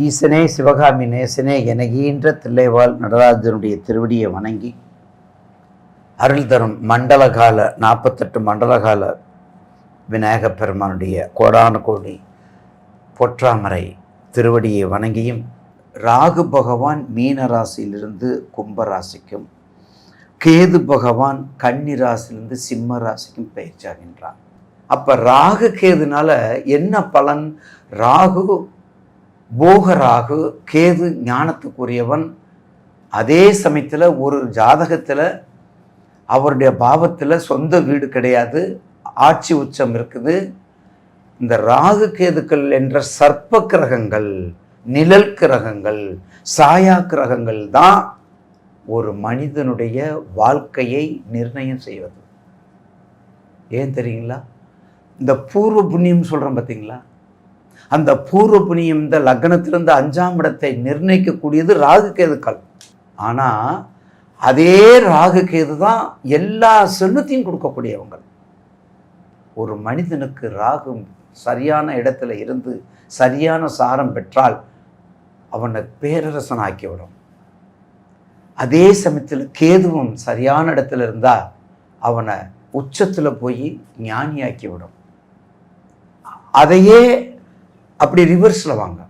ஈசனே சிவகாமி நேசனே எனகின்ற தில்லைவாள் நடராஜனுடைய திருவடியை வணங்கி அருள் தரும் மண்டலகால நாற்பத்தெட்டு மண்டலகால விநாயகப் பெருமானுடைய கோடான கோடி பொற்றாமரை திருவடியை வணங்கியும் ராகு பகவான் மீன ராசியிலிருந்து கும்பராசிக்கும் கேது பகவான் கன்னி ராசியிலிருந்து சிம்ம ராசிக்கும் பயிற்சியாகின்றான் அப்போ ராகு கேதுனால என்ன பலன்? ராகு போகராகு கேது ஞானத்துக்குரியவன். அதே சமயத்தில் ஒரு ஜாதகத்தில் அவருடைய பாவத்தில் சொந்த வீடு கிடையாது ஆட்சி உச்சம் இருக்குது. இந்த ராகு கேதுக்கள் என்ற சர்ப்ப கிரகங்கள் நிழல் கிரகங்கள் சாயா கிரகங்கள் தான் ஒரு மனிதனுடைய வாழ்க்கையை நிர்ணயம் செய்வது. ஏன் தெரியுங்களா? இந்த பூர்வ புண்ணியம் சொல்கிறோம் பார்த்தீங்களா அந்த பூர்வ புண்ணியம் இந்த லக்னத்திலிருந்து அஞ்சாம் இடத்தை நிர்ணயிக்கக்கூடியது ராகு கேதுக்கள். ஆனால் அதே ராகு கேது தான் எல்லா செல்வத்தையும் கொடுக்கக்கூடியவங்க ஒரு மனிதனுக்கு ராகு சரியான இடத்துல இருந்து சரியான சாரம் பெற்றால் அவனை பேரரசன் ஆக்கிவிடும் அதே சமயத்தில் கேதுவும் சரியான இடத்துல இருந்தால் அவனை உச்சத்தில் போய் ஞானியாக்கி விடும் அதையே அப்படி ரிவர்ஸில் வாங்க.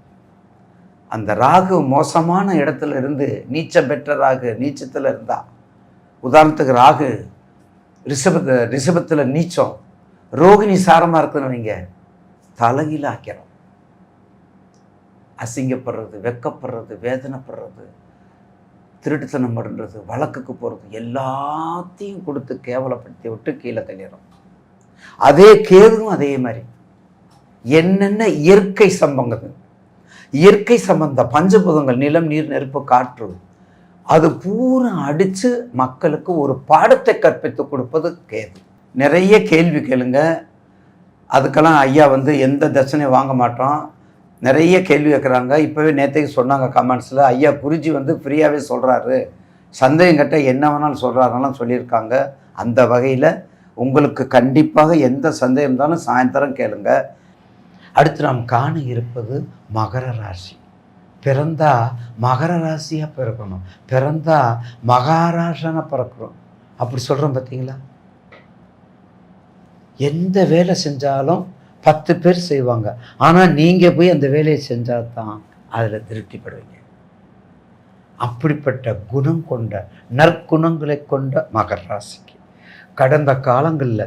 அந்த ராகு மோசமான இடத்துல இருந்து நீச்சம் பெற்ற ராகு நீச்சத்தில் இருந்தால் உதாரணத்துக்கு ராகு ரிஷபத்து ரிஷபத்தில் நீச்சம் ரோகிணி சாரமாக இருக்குன்னு வைங்க தலைகீழ ஆக்கிறோம் அசிங்கப்படுறது வெக்கப்படுறது வேதனைப்படுறது திருட்டுத்தனம் பண்ணுறது வழக்குக்கு போகிறது எல்லாத்தையும் கொடுத்து கேவலப்படுத்தி விட்டு கீழே தள்ளிடும் அதே கேதுவும் அதே மாதிரி. என்னென்ன இயற்கை சம்பந்தங்கள் இயற்கை சம்பந்த பஞ்சபூதங்கள் நிலம் நீர் நெருப்பு காற்று அது பூரா அடித்து மக்களுக்கு ஒரு பாடத்தை கற்பித்து கொடுப்பது கேது. நிறைய கேள்வி கேளுங்க. அதுக்கெல்லாம் ஐயா வந்து எந்த தர்சனையும் வாங்க மாட்டோம். நிறைய கேள்வி கேட்குறாங்க இப்போவே நேற்றுக்கு சொன்னாங்க கமெண்ட்ஸில் ஐயா குருஜி வந்து ஃப்ரீயாகவே சொல்கிறாரு சந்தேகம் கேட்டால் என்ன வேணாலும் சொல்கிறாருலாம் சொல்லியிருக்காங்க. அந்த வகையில் உங்களுக்கு கண்டிப்பாக எந்த சந்தேகம் இருந்தாலும் சாயந்தரம் கேளுங்கள் அடுத்து நாம் காண இருப்பது மகர ராசி. பிறந்தா மகர ராசியாக பிறக்கணும். பிறந்தா மகாராஷனாக பிறக்கிறோம். அப்படி சொல்கிறோம் பார்த்தீங்களா எந்த வேலை செஞ்சாலும் பத்து பேர் செய்வாங்க. ஆனால் நீங்கள் போய் அந்த வேலையை செஞ்சால் தான் அதில் திருப்திப்படுவீங்க. அப்படிப்பட்ட குணம் கொண்ட நற்குணங்களை கொண்ட மகர ராசிக்கு. கடந்த காலங்களில்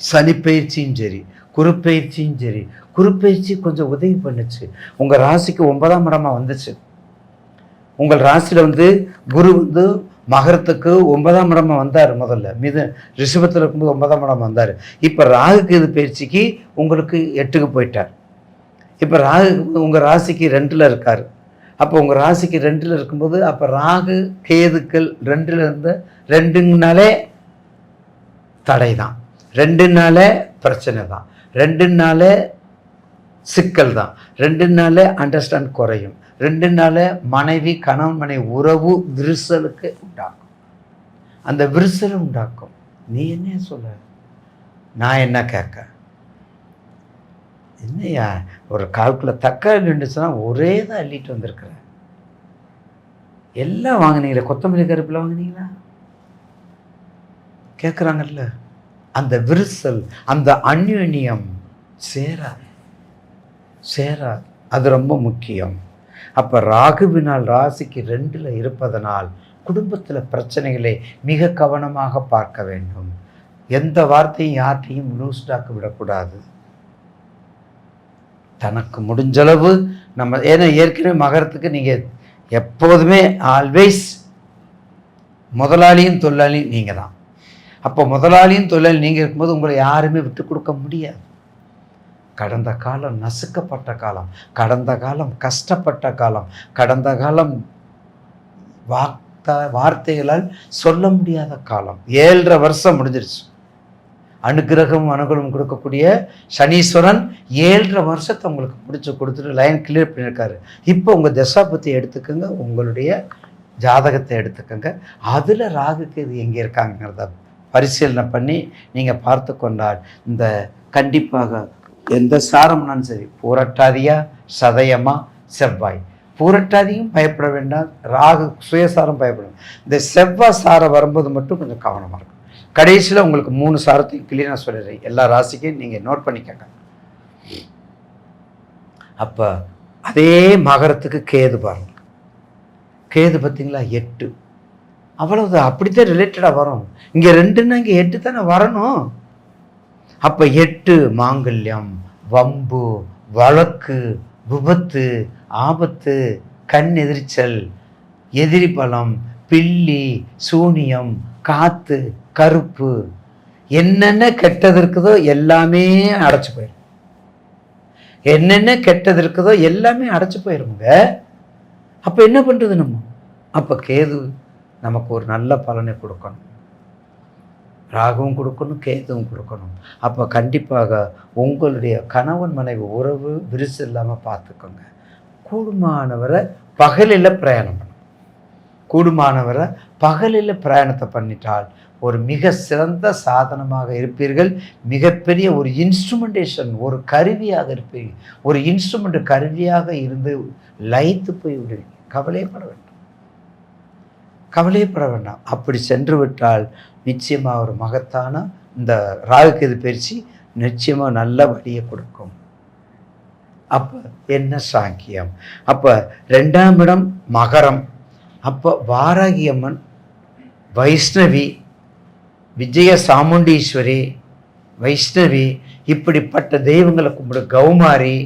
சனிப்பயிற்சியும் சரி குருப்பெயர்ச்சியும் சரி. குருப்பெயர்ச்சி கொஞ்சம் உதவி பண்ணுச்சு. உங்கள் ராசிக்கு ஒன்பதாம் இடமாக வந்துச்சு. உங்கள் ராசியில் வந்து குரு வந்து மகரத்துக்கு ஒன்பதாம் இடமா வந்தார் முதல்ல. மிது ரிஷபத்தில் இருக்கும்போது ஒன்பதாம் இடம் வந்தார். இப்போ ராகு கேது பயிற்சிக்கு உங்களுக்கு எட்டுக்கு போயிட்டார். இப்போ ராகு உங்கள் ராசிக்கு ரெண்டில் இருக்கார். அப்போ உங்கள் ராசிக்கு ரெண்டில் இருக்கும்போது அப்போ ராகு கேதுக்கள் ரெண்டில் இருந்து ரெண்டுங்கனாலே தடை தான் ரெண்டு நாளே பிரச்சனை தான் ரெண்டு நாளே சிக்கல் தான் ரெண்டு நாளே அண்டர்ஸ்டாண்ட் குறையும். ரெண்டு நாளே மனைவி கணவன் மனைவி உறவு விரிசலுக்கு உண்டாக்கும். அந்த விரிசல் உண்டாக்கும். நீ என்ன சொல்ல நான் என்ன கேட்க? என்னையா ஒரு கால்குள்ள தக்காளி நின்றுச்சுன்னா ஒரே தான் அள்ளிட்டு வந்திருக்கிறேன் எல்லாம் வாங்கினீங்களே? கொத்தமல்லி கருப்பில் வாங்கினீங்களா? கேட்குறாங்கல்ல அந்த விரிசல் அந்த அந்யுன்யம் சேராது. சேராது. அது ரொம்ப முக்கியம். அப்போ ராகுவினால் ராசிக்கு ரெண்டில் இருப்பதனால் குடும்பத்தில் பிரச்சனைகளை மிக கவனமாக பார்க்க வேண்டும். எந்த வார்த்தையும் யார்ட்டையும் லூஸ்டாக்க விடக்கூடாது. தனக்கு முடிஞ்சளவு நம்ம ஏன்னா ஏற்கனவே மகரத்துக்கு நீங்கள் எப்போதுமே ஆல்வேஸ் முதலாளியும் தொழிலாளியும் நீங்கள் தான் அப்போ முதலாளியும் தொழிலாளி நீங்கள் இருக்கும்போது உங்களை யாருமே விட்டு கொடுக்க முடியாது. கடந்த காலம் நசுக்கப்பட்ட காலம் கடந்த காலம் கஷ்டப்பட்ட காலம் கடந்த காலம் வார்த்தா வார்த்தைகளால் சொல்ல முடியாத காலம். ஏழரை வருஷம் முடிஞ்சிருச்சு. அனுகிரகம் அனுகூலம் கொடுக்கக்கூடிய சனீஸ்வரன் ஏழரை வருஷத்தை உங்களுக்கு பிடிச்சி கொடுத்துட்டு லைன் கிளியர் பண்ணியிருக்காரு. இப்போ உங்கள் தசாபத்தி எடுத்துக்கோங்க உங்களுடைய ஜாதகத்தை எடுத்துக்கோங்க. அதில் ராகுக்கு இது எங்கே இருக்காங்கிறத பரிசீலனை பண்ணி நீங்கள் பார்த்து கொண்டால் இந்த கண்டிப்பாக எந்த சாரம்னாலும் சரி பூரட்டாதியா சதயமா செவ்வாய். பூரட்டாதியும் பயப்பட வேண்டாம் ராகு சுயசாரம் பயப்படும் இந்த செவ்வாய் சாரம் வரும்போது மட்டும் கொஞ்சம் கவனமாக இருக்கும் கடைசியில் உங்களுக்கு மூணு சாரத்தையும் கிளீனாக சொல்லிடுறேன். எல்லா ராசிக்கும் நீங்கள் நோட் பண்ணிக்கங்க. அப்போ அதே மகரத்துக்கு கேது பாருங்க. கேது பார்த்தீங்களா? எட்டு. அவ்வளவு அப்படித்தான் ரிலேட்டடாக வரும். இங்கே ரெண்டுன்னா இங்கே எட்டு தானே வரணும். அப்போ எட்டு மாங்கல்யம் வம்பு வழக்கு விபத்து ஆபத்து கண் எதிர்ச்சல் எதிரி பலம் பில்லி சூனியம் காத்து கருப்பு. என்னென்ன கெட்டது இருக்குதோ எல்லாமே அடைச்சி போயிடும் என்னென்ன கெட்டது இருக்குதோ எல்லாமே அடைச்சி போயிருங்க அப்போ என்ன பண்ணுறது நம்ம? அப்போ கேது நமக்கு ஒரு நல்ல பலனை கொடுக்கணும். ராகுவும் கொடுக்கணும் கேதுவும் கொடுக்கணும். அப்போ கண்டிப்பாக உங்களுடைய கணவன் மனைவி உறவு விரிசு இல்லாமல் பார்த்துக்கோங்க. கூடுமானவரை பகலில் பிரயாணம் பண்ணணும். கூடுமானவரை பகலில் பிரயாணத்தை பண்ணிட்டால் ஒரு மிக சிறந்த சாதனமாக இருப்பீர்கள். மிகப்பெரிய ஒரு இன்ஸ்ட்ருமெண்டேஷன் ஒரு கருவியாக இருப்பீர்கள். ஒரு இன்ஸ்ட்ருமெண்ட் கருவியாக இருந்து லயித்து போய் விடுவீங்க கவலையப்பட வேண்டாம். கவலையப்பட வேண்டாம். அப்படி சென்று விட்டால் நிச்சயமாக ஒரு மகத்தான இந்த ராகுக்கெது பயிற்சி நிச்சயமாக நல்ல வழியை கொடுக்கும். அப்போ என்ன சாங்கியம்? அப்போ ரெண்டாம் இடம் மகரம். அப்போ வாராகி அம்மன் வைஷ்ணவி விஜய சாமுண்டீஸ்வரி வைஷ்ணவி இப்படிப்பட்ட தெய்வங்களை கும்பிடு கௌமாரி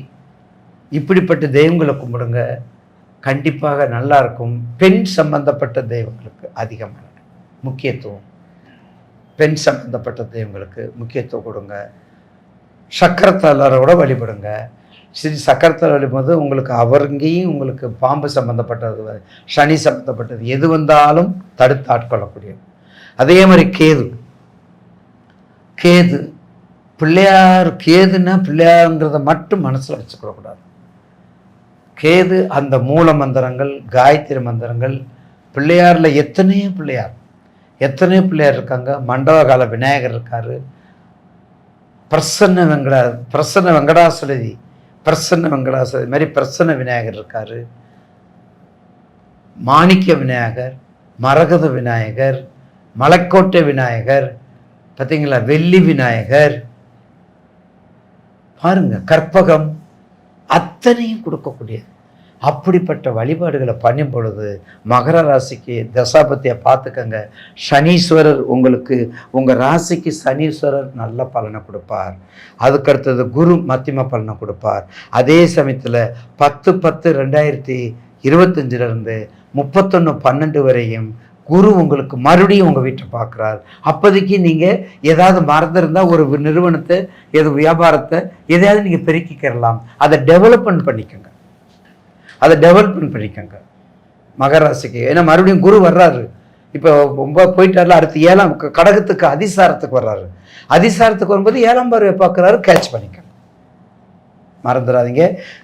இப்படிப்பட்ட தெய்வங்களை கும்பிடுங்க. கண்டிப்பாக நல்லா இருக்கும் பெண் சம்பந்தப்பட்ட தெய்வங்களுக்கு அதிகமான முக்கியத்துவம். பெண் சம்பந்தப்பட்ட தெய்வங்களுக்கு முக்கியத்துவம் கொடுங்க. சக்கரத்தாளரோட வழிபடுங்க. ஸ்ரீ சக்கரத்தால் வழிபடும்போது உங்களுக்கு அவருங்கேயும் உங்களுக்கு பாம்பு சம்பந்தப்பட்டது சனி சம்பந்தப்பட்டது எது வந்தாலும் தடுத்து ஆட்கொள்ளக்கூடியது. அதே மாதிரி கேது. கேது பிள்ளையார் கேதுன்னா பிள்ளையாருங்கிறத மட்டும் மனசில் வச்சுக்கூடக்கூடாது கேது அந்த மூல மந்திரங்கள் காயத்ரி மந்திரங்கள் பிள்ளையாரில் எத்தனையோ பிள்ளையார் எத்தனையோ பிள்ளையார் இருக்காங்க. மண்டப கால விநாயகர் இருக்கார். பிரசன்ன வெங்கடா பிரசன்ன வெங்கடாசலதி பிரசன்ன வெங்கடாசலதி மாதிரி பிரசன்ன விநாயகர் இருக்கார். மாணிக்க விநாயகர் மரகத விநாயகர் மலைக்கோட்டை விநாயகர் பார்த்தீங்களா வெள்ளி விநாயகர். பாருங்க கற்பகம் அத்தனையும் கொடுக்கக்கூடியது. அப்படிப்பட்ட வழிபாடுகளை பண்ணும் பொழுது மகர ராசிக்கு தசாபத்தியை பார்த்துக்கங்க. சனீஸ்வரர் உங்களுக்கு உங்கள் ராசிக்கு சனீஸ்வரர் நல்ல பலனை கொடுப்பார். அதுக்கடுத்தது குரு மத்தியம பலனை கொடுப்பார். அதே சமயத்தில் பத்து பத்து ரெண்டாயிரத்தி இருபத்தஞ்சிலிருந்து முப்பத்தொன்று பன்னெண்டு வரையும் குரு உங்களுக்கு மறுபடியும் உங்கள் வீட்டை பார்க்குறாரு. அப்போதைக்கு நீங்கள் ஏதாவது மறந்துருந்தால் ஒரு நிறுவனத்தை எது வியாபாரத்தை எதையாவது நீங்கள் பெருக்கிக்கிறலாம். அதை டெவலப்மெண்ட் பண்ணிக்கோங்க. அதை டெவலப்மெண்ட் பண்ணிக்கோங்க. மகராசிக்கு ஏன்னா மறுபடியும் குரு வர்றாரு. இப்போ ரொம்ப போயிட்டார்ல அடுத்து ஏழாம் கடகத்துக்கு அதிசாரத்துக்கு வர்றாரு. அதிசாரத்துக்கு வரும்போது ஏழாம் பார்வை பார்க்குறாரு கேட்ச் பண்ணிக்கோங்க. மறந்துடாதீங்க.